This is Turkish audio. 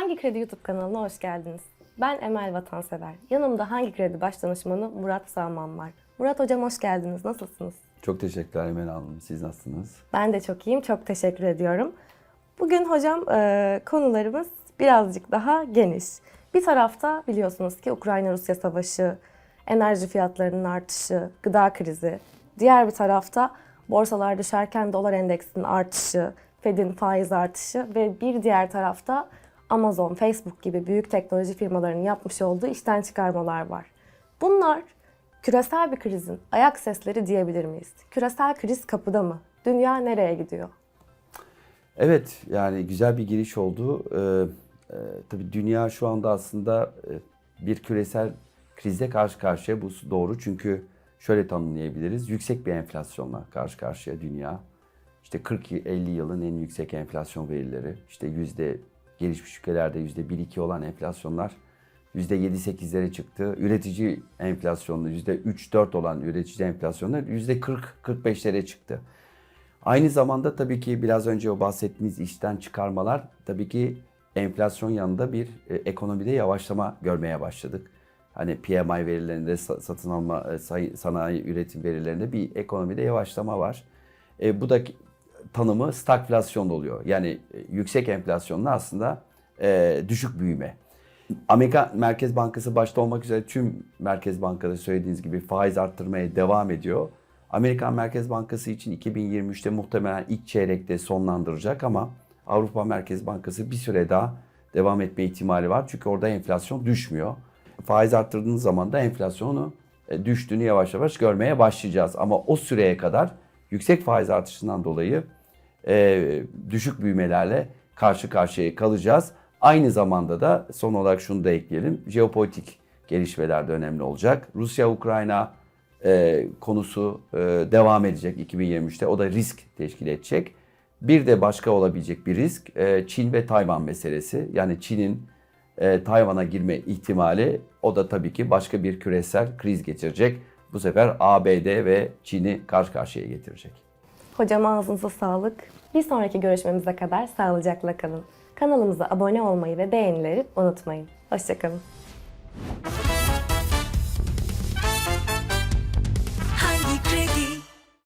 Hangi Kredi YouTube kanalına hoş geldiniz? Ben Emel Vatansever. Yanımda Hangi Kredi baş danışmanı Murat Sağman var. Murat Hocam hoş geldiniz. Nasılsınız? Çok teşekkürler Emel Hanım. Siz nasılsınız? Ben de çok iyiyim. Çok teşekkür ediyorum. Bugün hocam e, konularımız birazcık daha geniş. Bir tarafta biliyorsunuz ki Ukrayna-Rusya savaşı, enerji fiyatlarının artışı, gıda krizi. Diğer bir tarafta borsalar düşerken dolar endeksinin artışı, Fed'in faiz artışı ve bir diğer tarafta Amazon, Facebook gibi büyük teknoloji firmalarının yapmış olduğu işten çıkarmalar var. Bunlar küresel bir krizin ayak sesleri diyebilir miyiz? Küresel kriz kapıda mı? Dünya nereye gidiyor? Evet, yani güzel bir giriş oldu. Ee, e, tabii dünya şu anda aslında e, bir küresel krizle karşı karşıya. Bu doğru çünkü şöyle tanımlayabiliriz. Yüksek bir enflasyonla karşı karşıya dünya. İşte 40-50 yılın en yüksek enflasyon verileri. İşte yüzde gelişmiş ülkelerde yüzde 1-2 olan enflasyonlar yüzde 7-8'lere çıktı. Üretici enflasyonu yüzde 3-4 olan üretici enflasyonlar yüzde 40-45'lere çıktı. Aynı zamanda tabii ki biraz önce o bahsettiğimiz işten çıkarmalar tabii ki enflasyon yanında bir e, ekonomide yavaşlama görmeye başladık. Hani PMI verilerinde sa- satın alma e, sanayi üretim verilerinde bir ekonomide yavaşlama var. E, bu da tanımı stagflasyon oluyor. Yani e, yüksek enflasyonla aslında e, düşük büyüme. Amerika Merkez Bankası başta olmak üzere tüm merkez bankaları söylediğiniz gibi faiz arttırmaya devam ediyor. Amerikan Merkez Bankası için 2023'te muhtemelen ilk çeyrekte sonlandıracak ama Avrupa Merkez Bankası bir süre daha devam etme ihtimali var. Çünkü orada enflasyon düşmüyor. Faiz arttırdığınız zaman da enflasyonu e, düştüğünü yavaş yavaş görmeye başlayacağız. Ama o süreye kadar yüksek faiz artışından dolayı e, düşük büyümelerle karşı karşıya kalacağız. Aynı zamanda da son olarak şunu da ekleyelim. Jeopolitik gelişmeler de önemli olacak. Rusya-Ukrayna e, konusu e, devam edecek 2023'te. O da risk teşkil edecek. Bir de başka olabilecek bir risk e, Çin ve Tayvan meselesi. Yani Çin'in e, Tayvan'a girme ihtimali o da tabii ki başka bir küresel kriz getirecek. Bu sefer ABD ve Çin'i karşı karşıya getirecek. Hocam ağzınıza sağlık. Bir sonraki görüşmemize kadar sağlıcakla kalın. Kanalımıza abone olmayı ve beğenileri unutmayın. Hoşçakalın.